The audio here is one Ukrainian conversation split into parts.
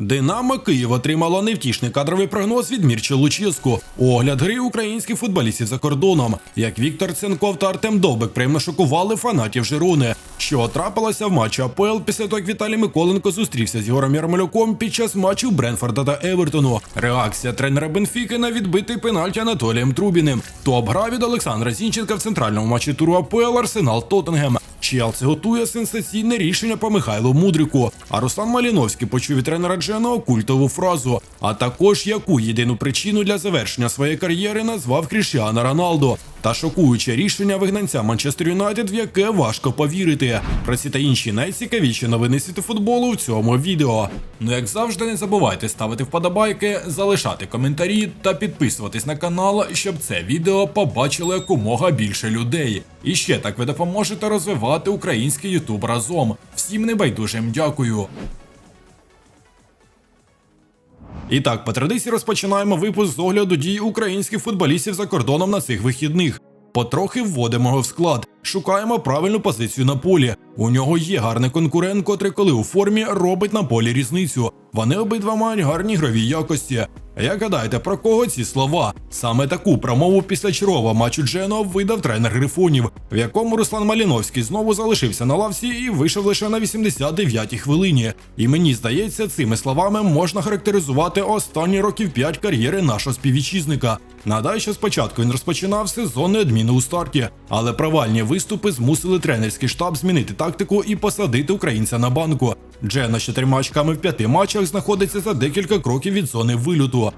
Динамо Київ отримало невтішний кадровий прогноз від Мірчі Луческу. Огляд гри українських футболістів за кордоном. Як Віктор Ценков та Артем Довбик приємно шокували фанатів Жируни. Що трапилося в матчі АПЛ після того, як Віталій Миколенко зустрівся з Єгором Ярмолюком під час матчів Бренфорда та Евертону. Реакція тренера Бенфіки на відбитий пенальті Анатолієм Трубіним. Топ гра від Олександра Зінченка в центральному матчі туру АПЛ Арсенал Тоттенгем. Челсі готує сенсаційне рішення по Михайлу Мудрику. А Руслан Маліновський почув від тренера Дженого культову фразу. А також яку єдину причину для завершення своєї кар'єри назвав Кріштіана Роналдо. Та шокуюче рішення вигнанця Манчестер Юнайтед, в яке важко повірити. Про ці та інші найцікавіші новини світу футболу в цьому відео. Ну як завжди, не забувайте ставити вподобайки, залишати коментарі та підписуватись на канал, щоб це відео побачило якомога більше людей. І ще так ви допоможете розвивати український Ютуб разом. Всім небайдужим дякую. І так, по традиції розпочинаємо випуск з огляду дій українських футболістів за кордоном на цих вихідних. Потрохи вводимо його в склад, шукаємо правильну позицію на полі. У нього є гарний конкурент, котрий, коли у формі, робить на полі різницю. Вони обидва мають гарні ігрові якості. Як гадаєте, про кого ці слова? Саме таку промову після чергового матчу Джено видав тренер Грифонів, в якому Руслан Маліновський знову залишився на лавці і вийшов лише на 89-й хвилині. І мені здається, цими словами можна характеризувати останні років 5 кар'єри нашого співвітчизника. Нагадаю, що спочатку він розпочинав сезонну адміну у старті, але провальні виступи змусили тренерський штаб змінити тактику і посадити українця на банку. Джена з чотирма очками в п'яти матчах знаходиться за декілька кроків від зони вильоту.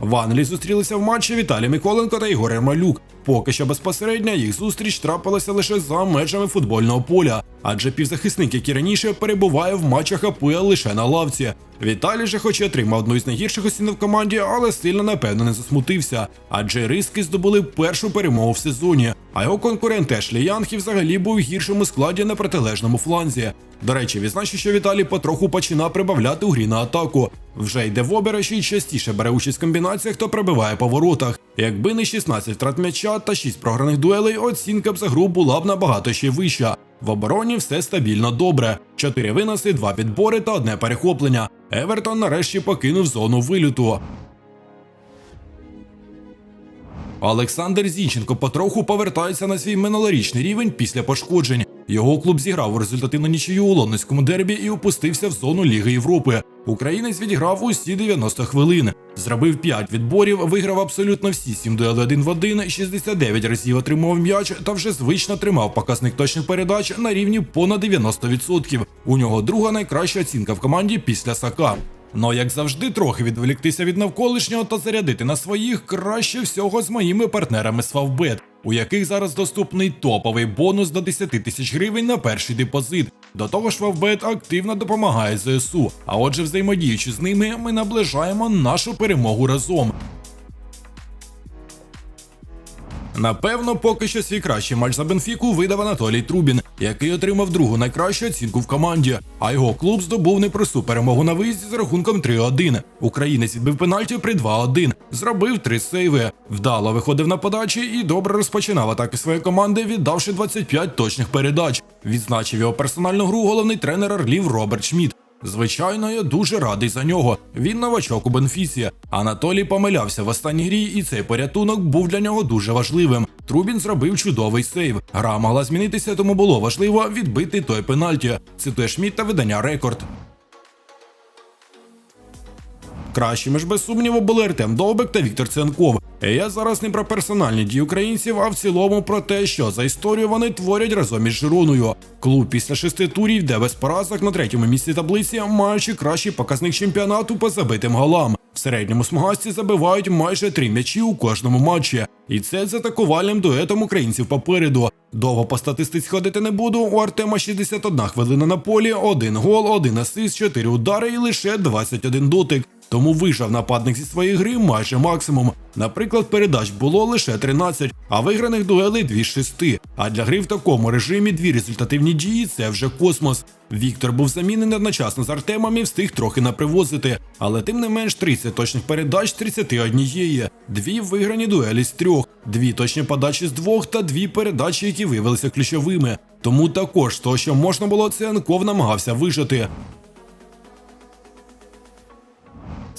В Англії зустрілися в матчі Віталій Миколенко та Ігор Ермолюк. Поки що безпосередньо їх зустріч трапилася лише за межами футбольного поля, адже півзахисник, який раніше перебуває в матчах АПЛ лише на лавці. Віталій же, хоч і отримав одну із найгірших оцінок в команді, але сильно напевно не засмутився. Адже риски здобули першу перемогу в сезоні. А його конкурент Ешлі Янг взагалі був у гіршому складі на протилежному фланзі. До речі, відзначу, що Віталій потроху починає прибавляти у грі на атаку. Вже йде в обережі і частіше бере участь в комбінаціях та пробиває по воротах. Якби не 16 втрат м'яча та 6 програних дуелей, оцінка б за гру була б набагато ще вища. В обороні все стабільно добре. Чотири виноси, два підбори та одне перехоплення. Евертон нарешті покинув зону виліту. Олександр Зінченко потроху повертається на свій минулорічний рівень після пошкоджень. Його клуб зіграв у результативну нічию у лондонському дербі і опустився в зону Ліги Європи. Українець відіграв усі 90 хвилин. Зробив 5 відборів, виграв абсолютно всі 7 дуелей один в один, 69 разів отримав м'яч та вже звично тримав показник точних передач на рівні понад 90%. У нього друга найкраща оцінка в команді після Сака. Но, як завжди, трохи відволіктися від навколишнього та зарядити на своїх краще всього з моїми партнерами з Favbet, у яких зараз доступний топовий бонус до 10 тисяч гривень на перший депозит. До того ж, Вавбет активно допомагає ЗСУ. А отже, взаємодіючи з ними, ми наближаємо нашу перемогу разом. Напевно, поки що свій кращий матч за Бенфіку видав Анатолій Трубін, який отримав другу найкращу оцінку в команді. А його клуб здобув непросту перемогу на виїзді з рахунком 3-1. Українець відбив пенальті при 2-1, зробив три сейви, вдало виходив на подачі і добре розпочинав атаки своєї команди, віддавши 25 точних передач. Відзначив його персональну гру головний тренер Орлів Роберт Шмідт. Звичайно, я дуже радий за нього. Він новачок у Бенфісі. Анатолій помилявся в останній грі, і цей порятунок був для нього дуже важливим. Трубін зробив чудовий сейв. Гра могла змінитися, тому було важливо відбити той пенальті. Цитує Шмідт та видання рекорд. Кращими ж без сумніву були Артем Довбек та Віктор Ценков. Я зараз не про персональні дії українців, а в цілому про те, що за історію вони творять разом із Жируною. Клуб після шести турів йде без поразок на третьому місці таблиці, маючи кращий показник чемпіонату по забитим голам. В середньому смугасті забивають майже три м'ячі у кожному матчі. І це з атакувальним дуетом українців попереду. Довго по статистиці ходити не буду. У Артема 61 хвилина на полі, один гол, один асист, 4 удари і лише 21 дотик. Тому вижав нападник зі своєї гри майже максимум. Наприклад, передач було лише 13, а виграних дуелей 2 з 6. А для гри в такому режимі дві результативні дії це вже космос. Віктор був замінений одночасно з Артемом і встиг трохи напривозити, але тим не менш 30 точних передач з 31, дві виграні дуелі з трьох, дві точні подачі з двох та дві передачі, які виявилися ключовими. тому також то, що можна було, Ценков намагався вижити.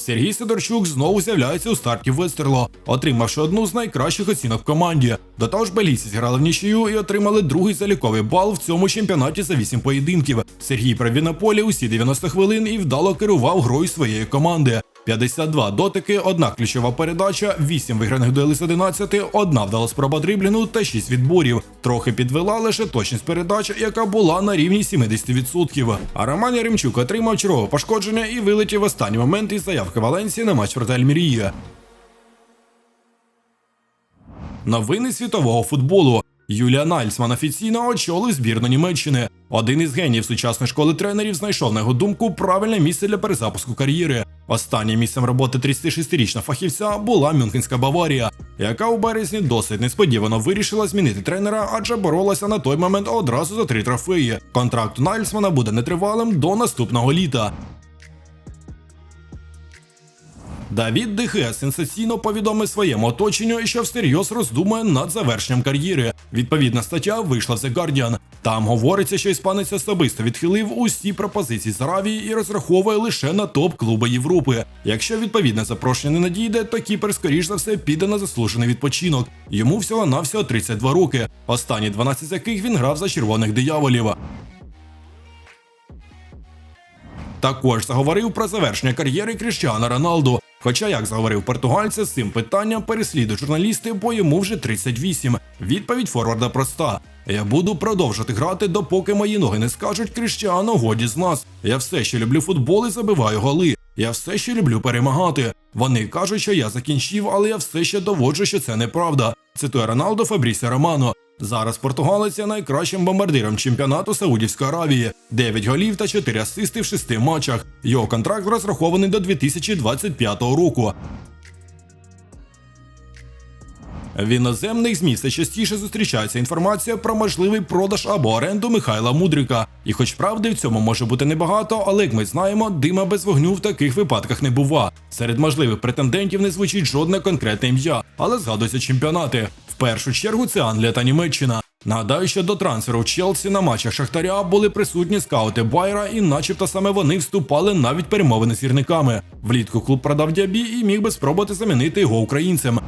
Сергій Сидорчук знову з'являється у старті Вестерло, отримавши одну з найкращих оцінок в команді. До того ж, беліці зіграли в нічию і отримали другий заліковий бал в цьому чемпіонаті за 8 поєдинків. Сергій провів на полі усі 90 хвилин і вдало керував грою своєї команди. 52 дотики, одна ключова передача, 8 виграних дуелей з 11, одна вдала спроба дриблінгу та 6 відборів. Трохи підвела лише точність передач, яка була на рівні 70%. А Роман Яремчук отримав чергове пошкодження і вилетів в останній момент із заявки Валенсії на матч проти Альмірії. Новини світового футболу. Юлія Нальсман офіційно очолив збірну Німеччини. Один із генів сучасної школи тренерів знайшов на його думку правильне місце для перезапуску кар'єри. Останнім місцем роботи 36-річного фахівця була Мюнхенська Баварія, яка у березні досить несподівано вирішила змінити тренера, адже боролася на той момент одразу за три трофеї. Контракт Нальсмана буде нетривалим до наступного літа. Давід Дехе сенсаційно повідомив своєму оточенню, що всерйоз роздумує над завершенням кар'єри. Відповідна стаття вийшла The Guardian. Там говориться, що іспанець особисто відхилив усі пропозиції з Аравії і розраховує лише на топ-клуби Європи. Якщо відповідне запрошення не надійде, то Кіпер, скоріш за все, піде на заслужений відпочинок. Йому всього навсього 32 роки. Останні 12 з яких він грав за червоних дияволів. Також заговорив про завершення кар'єри Кріштіана Роналду. Хоча, як заговорив португальця, з цим питанням переслідують журналісти, бо йому вже 38. Відповідь Форварда проста: я буду продовжувати грати, допоки мої ноги не скажуть Кріштіано, годі з нас. Я все ще люблю футбол і забиваю голи. Я все ще люблю перемагати. Вони кажуть, що я закінчив, але я все ще доводжу, що це неправда. Цитує Роналдо Фабрісі Романо. Зараз португалець є найкращим бомбардиром чемпіонату Саудівської Аравії. 9 голів та 4 асисти в 6 матчах. Його контракт розрахований до 2025 року. В іноземних ЗМІ все частіше зустрічається інформація про можливий продаж або оренду Михайла Мудрика. І хоч правди в цьому може бути небагато, але як ми знаємо, дима без вогню в таких випадках не бува. Серед можливих претендентів не звучить жодне конкретне ім'я, але згадуються чемпіонати. Першу чергу це Англія та Німеччина. Нагадаю, що до трансферу в Челсі на матчах Шахтаря були присутні скаути Байра, і начебто саме вони вступали навіть перемовини з гірниками. Влітку клуб продав дябі і міг би спробувати замінити його українцем.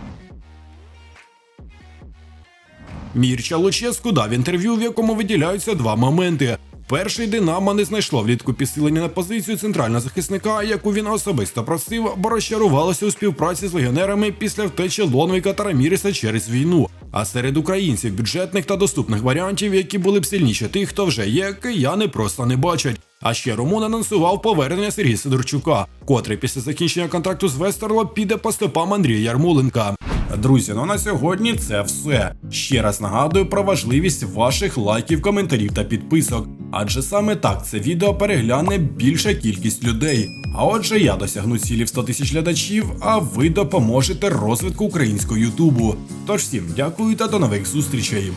Мірча Луческу дав інтерв'ю, в якому виділяються два моменти. Перший Динамо не знайшло влітку підсилення на позицію центрального захисника, яку він особисто просив, бо розчарувалося у співпраці з легіонерами після втечі Лонвіка та Раміріса через війну. А серед українців бюджетних та доступних варіантів, які були б сильніші тих, хто вже є, кияни просто не бачать. А ще Румун анонсував повернення Сергія Сидорчука, котрий після закінчення контракту з Вестерло піде по стопам Андрія Ярмоленка. Друзі, ну на сьогодні це все. Ще раз нагадую про важливість ваших лайків, коментарів та підписок. Адже саме так це відео перегляне більша кількість людей. А отже, я досягну цілі в 100 тисяч глядачів, а ви допоможете розвитку українського Ютубу. Тож всім дякую та до нових зустрічей.